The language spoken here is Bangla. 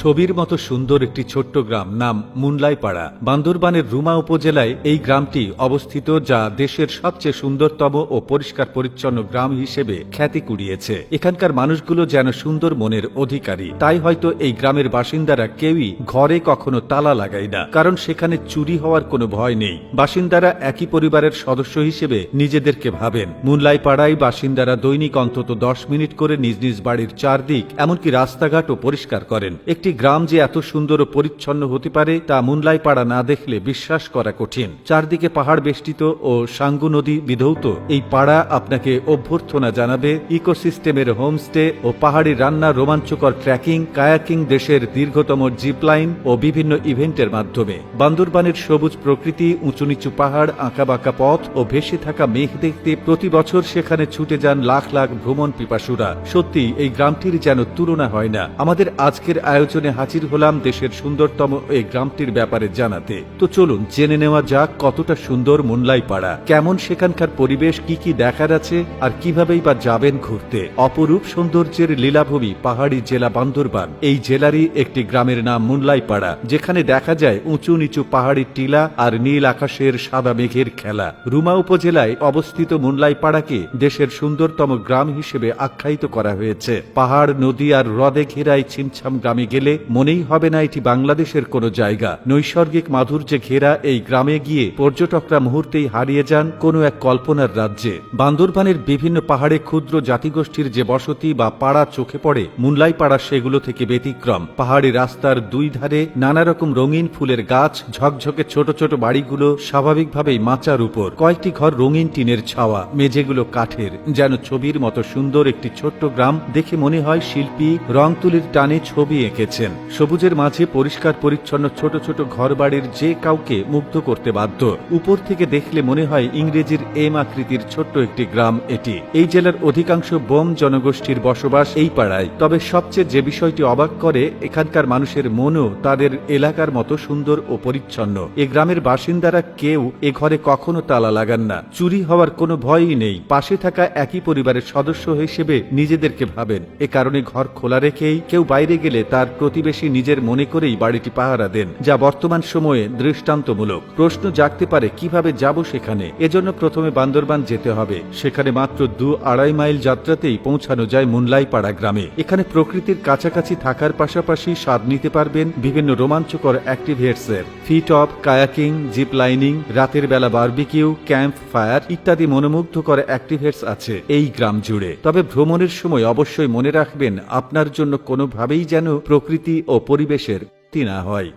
ছবির মতো সুন্দর একটি ছোট্ট গ্রাম, নাম মুনলাইপাড়া। বান্দরবানের রুমা উপজেলায় এই গ্রামটি অবস্থিত, যা দেশের সবচেয়ে সুন্দরতম ও পরিষ্কার পরিচ্ছন্ন গ্রাম হিসেবে খ্যাতি কুড়িয়েছে। এখানকার মানুষগুলো যেন সুন্দর মনের অধিকারী। তাই হয়তো এই গ্রামের বাসিন্দারা কেউই ঘরে কখনো তালা লাগায় না, কারণ সেখানে চুরি হওয়ার কোনো ভয় নেই। বাসিন্দারা একই পরিবারের সদস্য হিসেবে নিজেদেরকে ভাবেন। মুনলাইপাড়ায় বাসিন্দারা দৈনিক অন্তত দশ মিনিট করে নিজ নিজ বাড়ির চারদিক, এমনকি রাস্তাঘাটও পরিষ্কার করেন। একটি গ্রাম যে এত সুন্দর ও পরিচ্ছন্ন হতে পারে তা মুনলাই পাড়া না দেখলে বিশ্বাস করা কঠিন। চারদিকে পাহাড় বেষ্টিত ও সাঙ্গু নদী বিধৌত। এই পাড়া আপনাকে অভ্যর্থনা জানাবে ইকোসিস্টেমের হোমস্টে ও পাহাড়ি রান্না রোমাঞ্চকর ট্রেকিং কায়াকিং দেশের দীর্ঘতম জিপলাইন ও বিভিন্ন ইভেন্টের মাধ্যমে। বান্দরবানের সবুজ প্রকৃতি উঁচু নিচু পাহাড়, আঁকাবাঁকা পথ ও ভেসে থাকা মেঘ দেখতে প্রতি বছর সেখানে ছুটে যান লাখ লাখ ভ্রমণ পিপাসুরা। সত্যি এই গ্রামটির যেন তুলনা হয় না। আমাদের আজকের আয়োজনে হাজির হলাম দেশের সুন্দরতম এই গ্রামটির ব্যাপারে জানাতে। তো চলুন জেনে নেওয়া যাক কতটা সুন্দর মুনলাই পাড়া কেমন সেখানকার পরিবেশ, কি কি দেখার আছে, আর কিভাবেই বা যাবেন ঘুরতে। অপরূপ সৌন্দর্যের লীলাভূমি, পাহাড়ি জেলা বান্দরবান। এই জেলারই একটি গ্রামের নাম মুনলাই পাড়া যেখানে দেখা যায় উঁচু নিচু পাহাড়ি টিলা আর নীল আকাশের সাদা মেঘের খেলা। রুমা উপজেলায় অবস্থিত মুনলাই পাড়াকে দেশের সুন্দরতম গ্রাম হিসেবে আখ্যায়িত করা হয়েছে। পাহাড়, নদী আর হ্রদে ঘেরায় ছিমছাম গ্রামে গেলে মনেই হবে না এটি বাংলাদেশের কোনো জায়গা। নৈসর্গিক মাধুর্যে ঘেরা এই গ্রামে গিয়ে পর্যটকরা মুহূর্তেই হারিয়ে যান কোনো এক কল্পনার রাজ্যে। বান্দরবানের বিভিন্ন পাহাড়ে ক্ষুদ্র জাতিগোষ্ঠীর যে বসতি বা পাড়া চোখে পড়ে মুনলাই পাড়া সেগুলো থেকে ব্যতিক্রম। পাহাড়ি রাস্তার দুই ধারে নানা রকম রঙিন ফুলের গাছ, ঝকঝকে ছোট ছোট বাড়িগুলো স্বাভাবিকভাবেই মাচার উপর। কয়েকটি ঘর রঙিন টিনের ছাওয়া, মেঝেগুলো কাঠের, যেন ছবির মতো সুন্দর একটি ছোট্ট গ্রাম দেখে মনে হয় শিল্পী রং তুলির টানে ছবি এঁকেছেন সবুজের মাঝে পরিষ্কার, পরিচ্ছন্ন, ছোট ছোট ঘরবাড়ির যে কাউকে মুগ্ধ করতে বাধ্য। উপর থেকে দেখলে মনে হয় ইংরেজির এম আকৃতির ছোট্ট একটি গ্রাম এটি। এই জেলার অধিকাংশ বোম জনগোষ্ঠীর বসবাস এই পাড়ায়। তবে সবচেয়ে যে বিষয়টি অবাক করে, এখানকার মানুষের মনও তাদের এলাকার মতো সুন্দর ও পরিচ্ছন্ন। এ গ্রামের বাসিন্দারা কেউ এ ঘরে কখনো তালা লাগান না। চুরি হওয়ার কোনো ভয়ই নেই। পাশে থাকা একই পরিবারের সদস্য হিসেবে নিজেদেরকে ভাবেন। এ কারণে ঘর খোলা রেখেই কেউ বাইরে গেলে তার প্রতিবেশী নিজের মনে করেই বাড়িটি পাহারা দেন, যা বর্তমান সময়ে দৃষ্টান্তমূলক। প্রশ্ন জাগতে পারে, কীভাবে যাব সেখানে? এজন্য প্রথমে বান্দরবান যেতে হবে। সেখানে মাত্র দু আড়াই মাইল যাত্রাতেই পৌঁছানো যায় মুনলাইপাড়া গ্রামে। এখানে প্রকৃতির কাছাকাছি থাকার পাশাপাশি স্বাদ নিতে পারবেন বিভিন্ন রোমাঞ্চকর অ্যাক্টিভিয়েটসের ফিট অফ কায়াকিং, জিপ লাইনিং, রাতের বেলা বার্বিকিউ, ক্যাম্প ফায়ার ইত্যাদি মনোমুগ্ধকর অ্যাক্টিভিয়েটস আছে এই গ্রাম জুড়ে। তবে ভ্রমণের সময় অবশ্যই মনে রাখবেন, আপনার জন্য কোনোভাবেই যেন প্রকৃতি ও পরিবেশের তিনা হয়।